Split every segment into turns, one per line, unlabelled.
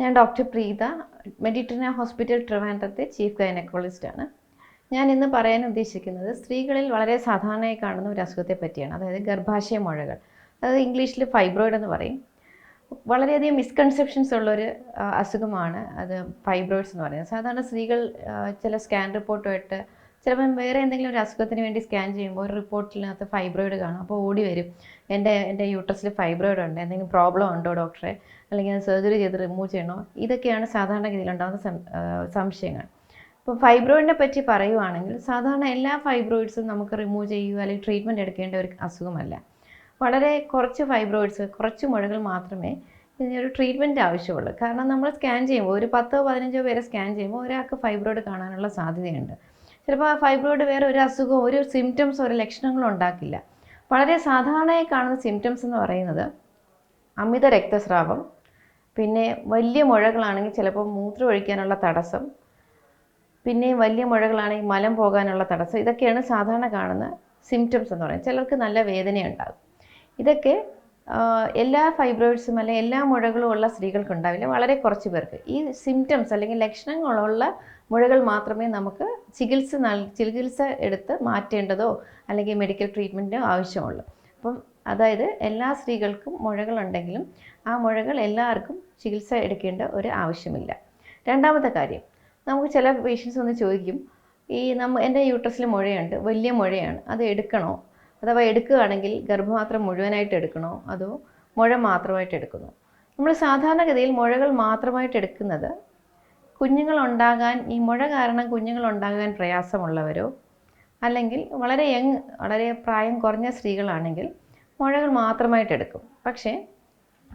ഞാൻ doctor Preetha Mediterranean hospital ട്രിവാൻഡ്രത്തെ chief gynaecologist ആണ് ഞാൻ ഇന്ന് പറയാൻ ഉദ്ദേശിക്കുന്നത് സ്ത്രീകളിൽ വളരെ സാധാരണയായി കാണുന്ന ഒരു അസുഖത്തെ പറ്റിയാണ് അതായത് ഗർഭാശയ മുഴകൾ. അതായത് ഇംഗ്ലീഷിൽ ഫൈബ്രോയിഡ് എന്ന് പറയും. വളരെയധികം മിസ്കൺസെപ്ഷൻസ് ഉള്ളൊരു അസുഖമാണ് അത് ഫൈബ്രോയിഡ്സ് എന്ന് പറയുന്നത്. സാധാരണ സ്ത്രീകൾ ചില സ്കാൻ റിപ്പോർട്ടുമായിട്ട് ചിലപ്പം വേറെ എന്തെങ്കിലും ഒരു അസുഖത്തിന് വേണ്ടി സ്കാൻ ചെയ്യുമ്പോൾ ഒരു റിപ്പോർട്ടിനകത്ത് ഫൈബ്രോയിഡ് കാണും. അപ്പോൾ ഓടി വരും. എന്റെ എന്റെ യൂട്രസിൽ ഫൈബ്രോയിഡ് ഉണ്ട്. എന്തെങ്കിലും പ്രോബ്ലം ഉണ്ടോ ഡോക്ടറെ അല്ലെങ്കിൽ അത് സർജറി ചെയ്ത് റിമൂവ് ചെയ്യണോ? ഇതൊക്കെയാണ് സാധാരണഗതിയിൽ ഉണ്ടാകുന്ന സംശയങ്ങൾ. അപ്പോൾ ഫൈബ്രോയിഡിനെ പറ്റി പറയുവാണെങ്കിൽ സാധാരണ എല്ലാ ഫൈബ്രോയിഡ്സും നമുക്ക് റിമൂവ് ചെയ്യുക അല്ലെങ്കിൽ ട്രീറ്റ്മെന്റ് എടുക്കേണ്ട ഒരു അസുഖമല്ല. വളരെ കുറച്ച് ഫൈബ്രോയിഡ്സ് കുറച്ച് മുഴകൾ മാത്രമേ ഇതിനൊരു ട്രീറ്റ്മെന്റ് ആവശ്യമുള്ളൂ. കാരണം നമ്മൾ സ്കാൻ ചെയ്യുമ്പോൾ ഒരു പത്തോ പതിനഞ്ചോ പേരെ സ്കാൻ ചെയ്യുമ്പോൾ ഒരാൾക്ക് ഫൈബ്രോയിഡ് കാണാനുള്ള സാധ്യതയുണ്ട്. ചിലപ്പോൾ ആ ഫൈബ്രോയിഡ് വേറെ ഒരു അസുഖവും ഒരു സിംറ്റംസോ ഒരു ലക്ഷണങ്ങളും ഉണ്ടാക്കില്ല. വളരെ സാധാരണയായി കാണുന്ന സിംറ്റംസ് എന്ന് പറയുന്നത് അമിത രക്തസ്രാവം പിന്നെ വലിയ മുഴകളാണെങ്കിൽ ചിലപ്പോൾ മൂത്രം ഒഴിക്കാനുള്ള തടസ്സം പിന്നെ വലിയ മുഴകളാണെങ്കിൽ മലം പോകാനുള്ള തടസ്സം ഇതൊക്കെയാണ് സാധാരണ കാണുന്ന സിംറ്റംസ് എന്ന് പറയുന്നത്. ചിലർക്ക് നല്ല വേദനയുണ്ടാകും. ഇതൊക്കെ എല്ലാ ഫൈബ്രോയിഡ്സും അല്ലെങ്കിൽ എല്ലാ മുഴകളും ഉള്ള സ്ത്രീകൾക്ക് ഉണ്ടാവില്ല. വളരെ കുറച്ച് പേർക്ക്. ഈ സിംറ്റംസ് അല്ലെങ്കിൽ ലക്ഷണങ്ങളുള്ള മുഴകൾ മാത്രമേ നമുക്ക് ചികിത്സ നൽ ചികിത്സ എടുത്ത് മാറ്റേണ്ടതോ അല്ലെങ്കിൽ മെഡിക്കൽ ട്രീറ്റ്മെന്റോ ആവശ്യമുള്ളൂ. അപ്പം അതായത് എല്ലാ സ്ത്രീകൾക്കും മുഴകളുണ്ടെങ്കിലും ആ മുഴകൾ എല്ലാവർക്കും ചികിത്സ എടുക്കേണ്ട ഒരു ആവശ്യമില്ല. രണ്ടാമത്തെ കാര്യം നമുക്ക് ചില പേഷ്യൻസ് ഒന്ന് ചോദിക്കും ഈ നമ്മ എന്റെ യൂട്രസിൽ മുഴയുണ്ട് വലിയ മുഴയാണ് അത് എടുക്കണോ? അഥവാ എടുക്കുകയാണെങ്കിൽ ഗർഭപാത്രം മുഴുവനായിട്ട് എടുക്കണോ? അതോ മുഴ മാത്രമായിട്ട് എടുക്കണോ നമ്മൾ സാധാരണഗതിയിൽ മുഴകൾ മാത്രമായിട്ട് എടുക്കുന്നത് കുഞ്ഞുങ്ങൾ ഉണ്ടാകാൻ ഈ മുഴ കാരണം കുഞ്ഞുങ്ങൾ ഉണ്ടാകാൻ പ്രയാസമുള്ളവരോ? അല്ലെങ്കിൽ വളരെ യങ് വളരെ പ്രായം കുറഞ്ഞ സ്ത്രീകളാണെങ്കിൽ മുഴകൾ മാത്രമായിട്ട് എടുക്കും. പക്ഷേ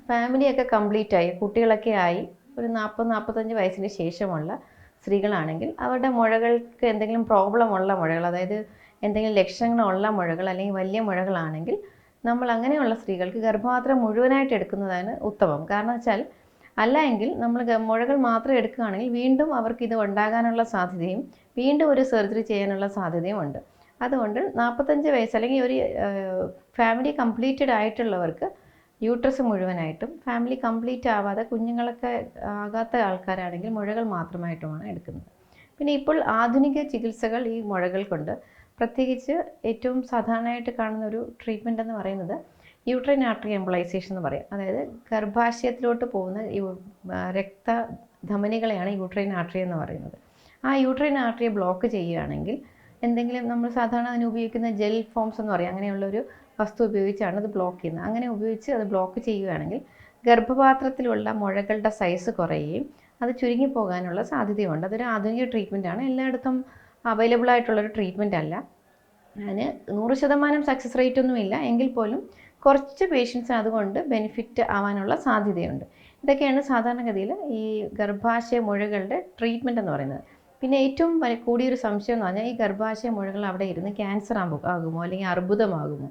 ഫാമിലിയൊക്കെ കംപ്ലീറ്റ് ആയി കുട്ടികളൊക്കെ ആയി ഒരു നാൽപ്പത് നാൽപ്പത്തഞ്ച് വയസ്സിന് ശേഷമുള്ള സ്ത്രീകളാണെങ്കിൽ അവരുടെ മുഴകൾക്ക് എന്തെങ്കിലും പ്രോബ്ലം ഉള്ള മുഴകൾ അതായത് എന്തെങ്കിലും ലക്ഷണങ്ങളുള്ള മുഴകൾ അല്ലെങ്കിൽ വലിയ മുഴകളാണെങ്കിൽ നമ്മൾ അങ്ങനെയുള്ള സ്ത്രീകൾക്ക് ഗർഭപാത്രം മുഴുവനായിട്ട് എടുക്കുന്നതാണ് ഉത്തമം. കാരണം വെച്ചാൽ അല്ല എങ്കിൽ നമ്മൾ മുഴകൾ മാത്രം എടുക്കുകയാണെങ്കിൽ വീണ്ടും അവർക്ക് ഇത് ഉണ്ടാകാനുള്ള സാധ്യതയും വീണ്ടും ഒരു സർജറി ചെയ്യാനുള്ള സാധ്യതയും ഉണ്ട്. അതുകൊണ്ട് നാൽപ്പത്തഞ്ച് വയസ്സ് അല്ലെങ്കിൽ ഒരു ഫാമിലി കംപ്ലീറ്റഡ് ആയിട്ടുള്ളവർക്ക് യൂട്രസ് മുഴുവനായിട്ടും ഫാമിലി കംപ്ലീറ്റ് ആവാതെ കുഞ്ഞുങ്ങളൊക്കെ ആകാത്ത ആൾക്കാരാണെങ്കിൽ മുഴകൾ മാത്രമായിട്ടുമാണ് എടുക്കുന്നത്. പിന്നെ ഇപ്പോൾ ആധുനിക ചികിത്സകൾ ഈ മുഴകൾക്കുണ്ട്. പ്രത്യേകിച്ച് ഏറ്റവും സാധാരണയായിട്ട് കാണുന്ന ഒരു ട്രീറ്റ്മെന്റ് എന്ന് പറയുന്നത് യൂട്രൈൻ ആർട്ടറി എംബ്ലൈസേഷൻ എന്ന് പറയും. അതായത് ഗർഭാശയത്തിലോട്ട് പോകുന്ന രക്ത ധമനികളെയാണ് യൂട്രൈൻ ആർട്ടറി എന്ന് പറയുന്നത്. ആ യൂട്രൈൻ ആർട്ടറിയെ ബ്ലോക്ക് ചെയ്യുകയാണെങ്കിൽ എന്തെങ്കിലും നമ്മൾ സാധാരണ അതിന് ഉപയോഗിക്കുന്ന ജെൽ ഫോംസ് എന്ന് പറയും അങ്ങനെയുള്ളൊരു വസ്തു ഉപയോഗിച്ചാണ് അത് ബ്ലോക്ക് ചെയ്യുന്നത്. അങ്ങനെ ഉപയോഗിച്ച് അത് ബ്ലോക്ക് ചെയ്യുകയാണെങ്കിൽ ഗർഭപാത്രത്തിലുള്ള മുഴകളുടെ സൈസ് കുറയുകയും അത് ചുരുങ്ങി പോകാനുള്ള സാധ്യതയുണ്ട്. അതൊരു ആധുനിക ട്രീറ്റ്മെന്റാണ് എല്ലായിടത്തും അവൈലബിൾ ആയിട്ടുള്ളൊരു ട്രീറ്റ്മെന്റ് അല്ല. അതിന് നൂറ് ശതമാനം സക്സസ് റേറ്റ് ഒന്നുമില്ല എങ്കിൽ പോലും കുറച്ച് പേഷ്യൻസ് അതുകൊണ്ട് ബെനിഫിറ്റ് ആവാനുള്ള സാധ്യതയുണ്ട്. ഇതൊക്കെയാണ് സാധാരണഗതിയിൽ ഈ ഗർഭാശയ മുഴകളുടെ ട്രീറ്റ്മെന്റ് എന്ന് പറയുന്നത്. പിന്നെ ഏറ്റവും കൂടിയൊരു സംശയം എന്ന് പറഞ്ഞാൽ ഈ ഗർഭാശയ മുഴകൾ അവിടെ ഇരുന്ന് ക്യാൻസർ ആകുമോ? അല്ലെങ്കിൽ അർബുദമാകുമോ?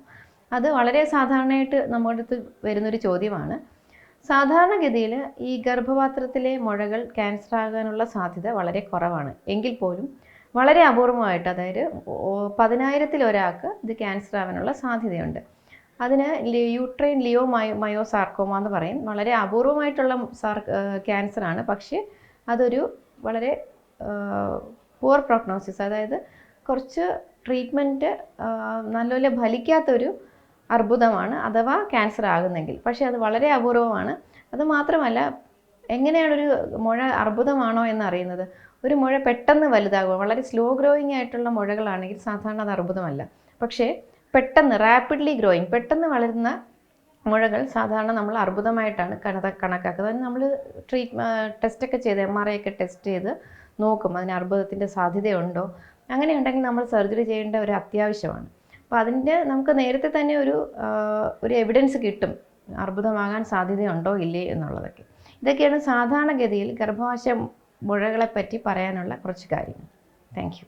അത് വളരെ സാധാരണയായിട്ട് നമ്മുടെ അടുത്ത് വരുന്നൊരു ചോദ്യമാണ്. സാധാരണഗതിയിൽ ഈ ഗർഭപാത്രത്തിലെ മുഴകൾ ക്യാൻസർ ആകാനുള്ള സാധ്യത വളരെ കുറവാണ്. എങ്കിൽ പോലും വളരെ അപൂർവമായിട്ട് അതായത് പതിനായിരത്തിൽ ഒരാൾക്ക് ഇത് ക്യാൻസർ ആവാനുള്ള സാധ്യതയുണ്ട്. അതിന് യൂട്രൈൻ ലിയോ മയോ സാർക്കോമ എന്ന് പറയും. വളരെ അപൂർവമായിട്ടുള്ള സാർ ക്യാൻസറാണ്. പക്ഷേ അതൊരു വളരെ പുവർ പ്രോഗ്നോസിസ് അതായത് കുറച്ച് ട്രീറ്റ്മെന്റ് നല്ലപോലെ ഫലിക്കാത്തൊരു അർബുദമാണ് അഥവാ ക്യാൻസർ ആകുന്നെങ്കിൽ. പക്ഷേ അത് വളരെ അപൂർവമാണ്. അത് മാത്രമല്ല എങ്ങനെയാണ് ഒരു മുഴ അർബുദമാണോ എന്ന് അറിയുന്നത് ഒരു മുഴ പെട്ടെന്ന് വലുതാകുക വളരെ സ്ലോ ഗ്രോയിങ് ആയിട്ടുള്ള മുഴകളാണെങ്കിൽ സാധാരണ അത് അർബുദമല്ല. പക്ഷേ പെട്ടെന്ന് റാപ്പിഡ്ലി ഗ്രോയിങ് പെട്ടെന്ന് വളരുന്ന മുഴകൾ സാധാരണ നമ്മൾ അർബുദമായിട്ടാണ് കണ കണക്കാക്കുന്നത്. അതിന് നമ്മൾ ട്രീറ്റ് ടെസ്റ്റൊക്കെ ചെയ്ത് എം ആർ ഐ ഒക്കെ ടെസ്റ്റ് ചെയ്ത് നോക്കും അതിന് അർബുദത്തിന്റെ സാധ്യതയുണ്ടോ. അങ്ങനെ ഉണ്ടെങ്കിൽ നമ്മൾ സർജറി ചെയ്യേണ്ട ഒരു അത്യാവശ്യമാണ്. അപ്പോൾ അതിന്റെ നമുക്ക് നേരത്തെ തന്നെ ഒരു ഒരു എവിഡൻസ് കിട്ടും. അർബുദമാകാൻ സാധ്യതയുണ്ടോ ഇല്ലേ എന്നുള്ളതൊക്കെ. ഇതൊക്കെയാണ് സാധാരണഗതിയിൽ ഗർഭാശയ മുഴകളെപ്പറ്റി പറയാനുള്ള കുറച്ച് കാര്യങ്ങൾ. Thank you